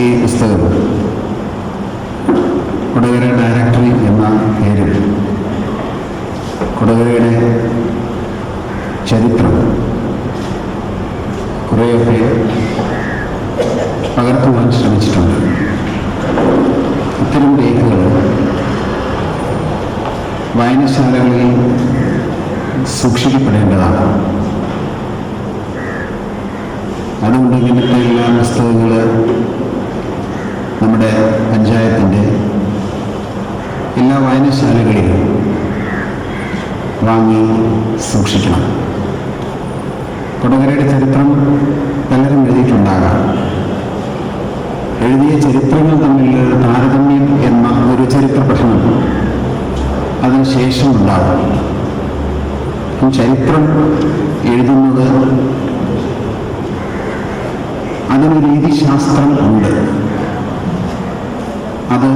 ഈ പുസ്തകം കൊടകര ഡയറക്ടറി എന്ന പേരിൽ കൊടകരയുടെ ചരിത്രം കുറേയൊക്കെ പകർത്തുവാൻ ശ്രമിച്ചിട്ടുണ്ട്. ഇത്തരം രേഖകൾ വായനശാലകളിൽ സൂക്ഷിക്കപ്പെടേണ്ടതാണ്. അതുകൊണ്ട് ഇങ്ങനത്തെ എല്ലാ പുസ്തകങ്ങൾ നമ്മുടെ പഞ്ചായത്തിന്റെ എല്ലാ വായനശാലകളിലും വാങ്ങി സൂക്ഷിക്കണം. കൊടകരയുടെ ചരിത്രം പലരും എഴുതിയിട്ടുണ്ടാകാം. എഴുതിയ ചരിത്രങ്ങൾ തമ്മിൽ താരതമ്യം എന്ന ഒരു ചരിത്ര പഠനം അതിനുശേഷം ഉണ്ടാകും ചരിത്രം എഴുതുന്നത് അതിനൊരു രീതിശാസ്ത്രം ഉണ്ട് അത്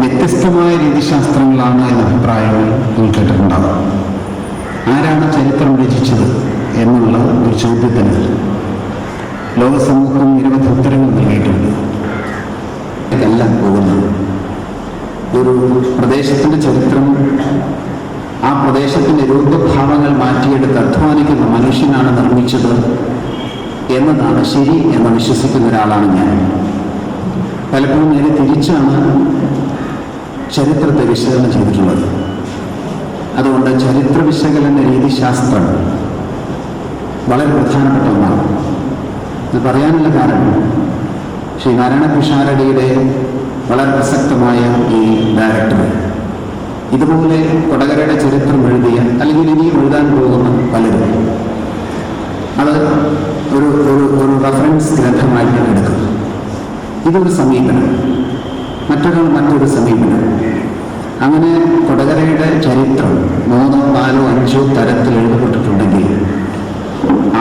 വ്യത്യസ്തമായ രീതിശാസ്ത്രങ്ങളാണ് എന്ന അഭിപ്രായങ്ങൾ ഉൾക്കേട്ടിട്ടുണ്ടാകും കേട്ടിട്ടുണ്ടാകും ആരാണ് ചരിത്രം രചിച്ചത് എന്നുള്ള ഒരു ചോദ്യത്തിന് ലോകസമൂഹം നിരവധി ഉത്തരങ്ങൾ നൽകിയിട്ടുണ്ട്. ഇതെല്ലാം പോകുന്നത് ഒരു പ്രദേശത്തിന്റെ ചരിത്രം ആ പ്രദേശത്തിന്റെ രൂപഭാവങ്ങൾ മാറ്റിയെടുത്ത് അധ്വാനിക്കുന്ന മനുഷ്യനാണ് നിർമ്മിച്ചത് എന്നതാണ് ശരി എന്ന് വിശ്വസിക്കുന്ന ഒരാളാണ് ഞാൻ. പലപ്പോഴും നേരെ തിരിച്ചാണ് ചരിത്രത്തെ വിശകലനം ചെയ്തിട്ടുള്ളത്. അതുകൊണ്ട് ചരിത്ര വിശകലന രീതിശാസ്ത്രം വളരെ പ്രധാനപ്പെട്ട ഒന്നാണ്. ഇത് പറയാനുള്ള കാരണം ശ്രീ നാരായണ പിഷാരടിയുടെ വളരെ പ്രസക്തമായ ഈ ഡയറക്ടർ ഇതുപോലെ കൊടകരയുടെ ചരിത്രം എഴുതിയ അല്ലെങ്കിൽ ഇനി എഴുതാൻ പോകുന്ന പലരും. അത് ഒരു ഒരു റെഫറൻസ് ഗ്രന്ഥമായിട്ട് എടുക്കും ഇതൊരു സമീപനം. മറ്റൊരാൾ മറ്റൊരു സമീപനം. അങ്ങനെ കൊടകരയുടെ ചരിത്രം മൂന്നോ നാലോ അഞ്ചോ തരത്തിൽ എഴുതപ്പെട്ടിട്ടുണ്ടെങ്കിൽ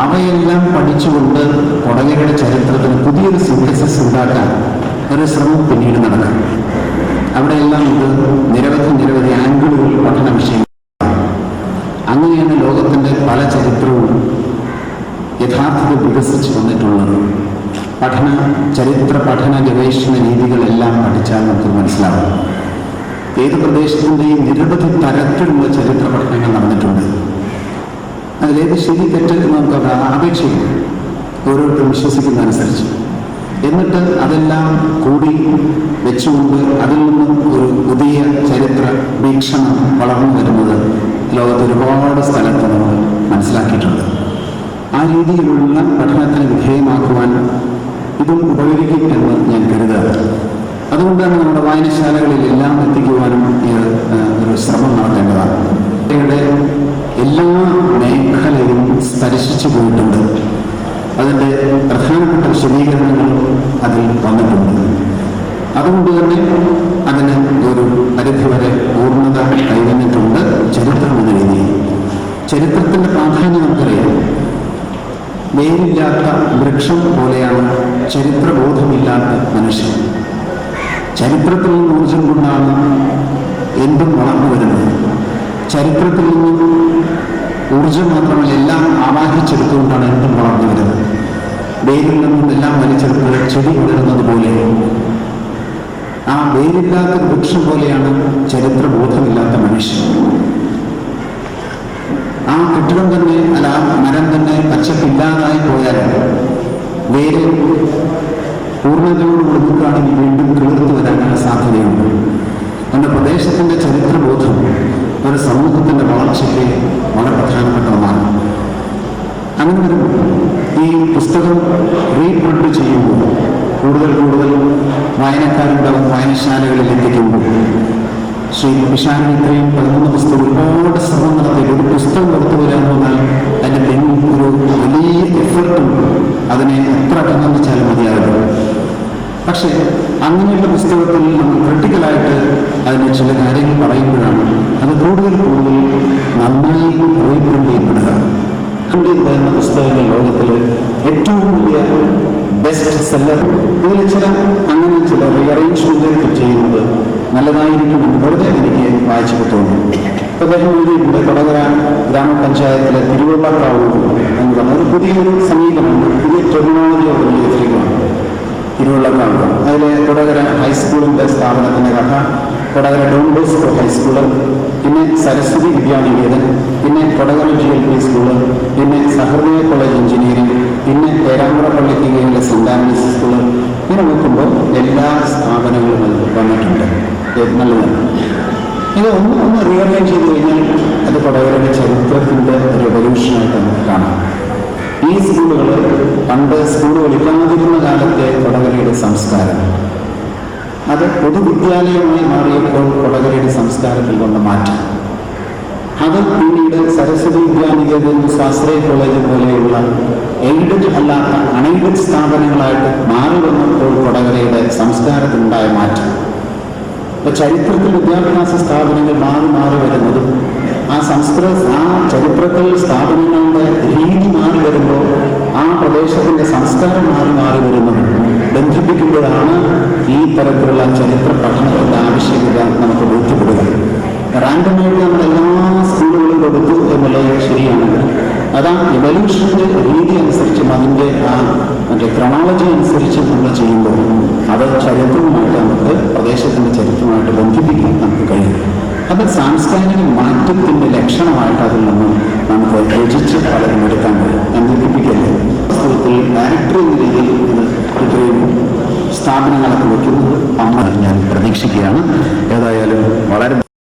അവയെല്ലാം പഠിച്ചുകൊണ്ട് കൊടകരയുടെ ചരിത്രത്തിന് പുതിയൊരു സിന്തസിസ് ഉണ്ടാക്കാൻ ഒരു ശ്രമം പിന്നീട് നടക്കും. അവിടെയെല്ലാം ഇത് നിരവധി നിരവധി ആംഗിളുകൾ പഠന വിഷയം അങ്ങനെയാണ് ലോകത്തിന്റെ പല ചരിത്രവും യഥാർത്ഥത്തിൽ വികസിച്ചു വന്നിട്ടുള്ളത്. പഠന ചരിത്ര പഠന ഗവേഷണ രീതികളെല്ലാം പഠിച്ചാൽ നമുക്ക് മനസ്സിലാവും. ഏത് പ്രദേശത്തിന്റെയും നിരവധി തരത്തിലുള്ള ചരിത്ര പഠനങ്ങൾ നടന്നിട്ടുണ്ട്. അതിലേത് ശരി തെറ്റ് എന്ന് നമുക്ക് അപേക്ഷിക്കും. ഓരോരുത്തരും വിശ്വസിക്കുന്നതനുസരിച്ച്. എന്നിട്ട് അതെല്ലാം കൂടി വെച്ചുകൊണ്ട് അതിൽ നിന്നും ഒരു പുതിയ ചരിത്ര വീക്ഷണം വളർന്നു വരുന്നത് ലോകത്ത് ഒരുപാട് സ്ഥലത്ത് നമ്മൾ മനസ്സിലാക്കിയിട്ടുണ്ട്. ആ രീതിയിലുള്ള പഠനത്തിന് വിധേയമാക്കുവാൻ ഇതും ഉപകരിക്കും എന്ന് ഞാൻ കരുതാറ്. അതുകൊണ്ടാണ് നമ്മുടെ വായനശാലകളിൽ എല്ലാം എത്തിക്കുവാനും ഒരു ശ്രമം നടത്തേണ്ടതാണ്. ഇവിടെ എല്ലാ മേഖലയും സ്പർശിച്ചു പോയിട്ടുണ്ട്. അതിന്റെ പ്രധാനപ്പെട്ട വിശദീകരണങ്ങൾ അതിൽ വന്നിട്ടുണ്ട്. അതുകൊണ്ട് തന്നെ അതിന് ഒരു പരിധിവരെ പൂർണത കൈവന്നിട്ടുണ്ട് ചരിത്രം എന്ന രീതിയിൽ. ചരിത്രത്തിന്റെ പ്രാധാന്യം നമുക്കറിയാം. വേരില്ലാത്ത വൃക്ഷം പോലെയാണ് ചരിത്രബോധമില്ലാത്ത മനുഷ്യൻ. ചരിത്രത്തിൽ നിന്ന് ഊർജം കൊണ്ടാണ് എന്തും വളർന്നു വരുന്നത്. ചരിത്രത്തിൽ നിന്നും ഊർജം മാത്രമല്ല എല്ലാം ആവാഹിച്ചെടുത്തുകൊണ്ടാണ് എന്തും വളർന്നു വരുന്നത്. വേരിൽ നിന്നും എല്ലാം വലിച്ചെടുത്ത് ചെടി വളരുന്നത് പോലെ. ആ വേരില്ലാത്ത വൃക്ഷം പോലെയാണ് ചരിത്രബോധമില്ലാത്ത മനുഷ്യൻ. ആ കെട്ടിടം തന്നെ അല്ല മരം തന്നെ പച്ചപ്പില്ലാതായി പോയാൽ വേര് പൂർണതയോട് കൊടുക്കുകയാണെങ്കിൽ വീണ്ടും കിളിർത്തു വരാനുള്ള സാധ്യതയുണ്ട്. നമ്മുടെ പ്രദേശത്തിന്റെ ചരിത്രബോധം ഒരു സമൂഹത്തിന്റെ വളർച്ചയ്ക്ക് വളരെ പ്രധാനപ്പെട്ട ഒന്നാണ്. അങ്ങനെ ഈ പുസ്തകം റീപ്രിന്റ് ചെയ്യുമ്പോൾ കൂടുതൽ കൂടുതൽ വായനക്കാരുണ്ടാവും വായനശാലകളിൽ എത്തിക്കുമ്പോൾ ശ്രീ വിശാലൻ ഇത്രയും പതിമൂന്ന് പുസ്തകം ഒരുപാട് ശ്രമം നടത്തി ഒരു പുസ്തകം പുറത്തു വരാൻ പോകാൻ അതിന്റെ പിന്നിൽ ഒരു വലിയ എഫർട്ടും അതിനെ എത്ര അഭിനന്ദിച്ചാലും മതിയാവില്ല. പക്ഷേ അങ്ങനെയുള്ള പുസ്തകത്തിൽ നമ്മൾ ക്രിട്ടിക്കലായിട്ട് അതിന് ചില കാര്യങ്ങൾ പറയുമ്പോഴാണ് അത് കൂടുതൽ കൂടുതൽ നന്നായി റീപ്രിന്റ് ചെയ്യപ്പെടുക എന്ന പുസ്തകങ്ങൾ ലോകത്തിൽ ഏറ്റവും വലിയ ബെസ്റ്റ് സെല്ലർ ഇതിൽ ചില അങ്ങനെ ചില റീഅറേഞ്ച്മെന്റ് ചെയ്യുന്നത് നല്ലതായിരിക്കുമെന്ന് വെറുതെ എനിക്ക് വായിച്ചപ്പോൾ തോന്നി. ഇപ്പൊ അദ്ദേഹം എഴുതിയിട്ടുണ്ട് കൊടകര ഗ്രാമപഞ്ചായത്തിലെ തിരുവള്ളക്കാവ് എന്ന് പറഞ്ഞത് പുതിയൊരു സമീപമാണ് പുതിയ ടെക്നോളജി അതിലെ തുടകര ഹൈസ്കൂളിന്റെ സ്ഥാപനത്തിന്റെ കഥ കൊടകര ഡോൺ ബോസ്കോ ഹൈസ്കൂൾ പിന്നെ സരസ്വതി വിദ്യാനികേതൻ പിന്നെ Kodakara G L P school പിന്നെ സഹൃദയ കോളേജ് എഞ്ചിനീയറിംഗ് പിന്നെ പേരാമ്പ്ര പള്ളിക്ക് കീഴിലെ സെന്റ് ആൻഡ്രീസ് സ്കൂൾ ഇങ്ങനെ നോക്കുമ്പോൾ എല്ലാ സ്ഥാപനങ്ങളും വന്നിട്ടുണ്ട്. നല്ലതാണ്. ഇത് ഒന്ന് ഒന്ന് റിയലൈസ് ചെയ്ത് കഴിഞ്ഞാൽ അത് കൊടകരയുടെ ചരിത്രത്തിന്റെ റെവല്യൂഷനായിട്ട് നമുക്ക് കാണാം. ഈ സ്കൂളുകൾ പണ്ട് സ്കൂളുകൾ ഇല്ലാതിരുന്ന കാലത്തെ കൊടകരയുടെ സംസ്കാരം. അത് പൊതുവിദ്യാലയമായി മാറിയപ്പോൾ കൊടകരയുടെ സംസ്കാരത്തിൽ കൊണ്ട മാറ്റം. അത് പിന്നീട് സരസ്വതി വിദ്യാനികേതൻ സ്വാശ്രയ കോളേജ് പോലെയുള്ള എയ്ഡഡ് അല്ലാത്ത അൺഎയ്ഡഡ് സ്ഥാപനങ്ങളായിട്ട് മാറി വന്നപ്പോൾ കൊടകരയുടെ മാറ്റം ഇപ്പൊ ചരിത്രത്തിൽ വിദ്യാഭ്യാസ സ്ഥാപനങ്ങൾ മാറി മാറി വരുന്നതും ആ സംസ്കൃത ആ ചരിത്രത്തിൽ സ്ഥാപനങ്ങളുടെ രീതി മാറി വരുമ്പോൾ ആ പ്രദേശത്തിന്റെ സംസ്കാരം മാറി മാറി വരുന്നതും ബന്ധിപ്പിക്കുമ്പോഴാണ് ഈ തരത്തിലുള്ള ചരിത്ര പഠനത്തിന്റെ ആവശ്യകത നമുക്ക് ബോധ്യപ്പെടുക. റാൻഡമായിട്ട് നമ്മൾ എല്ലാ സ്കൂളുകളും കൊടുത്തു എന്നുള്ളത് ശരിയാണ്. അതാ എവല്യൂഷന്റെ രീതി അനുസരിച്ചും അതിന്റെ ആ മറ്റേ ക്രൊണോളജി അനുസരിച്ചും നമ്മൾ ചെയ്യുമ്പോൾ അത് ചരിത്രവുമായിട്ട് നമുക്ക് പ്രദേശത്തിന്റെ ചരിത്രവുമായിട്ട് ബന്ധിപ്പിക്കാൻ നമുക്ക് കഴിയും. അത് സാംസ്കാരിക മാറ്റത്തിന്റെ ലക്ഷണമായിട്ട് അതിൽ നിന്ന്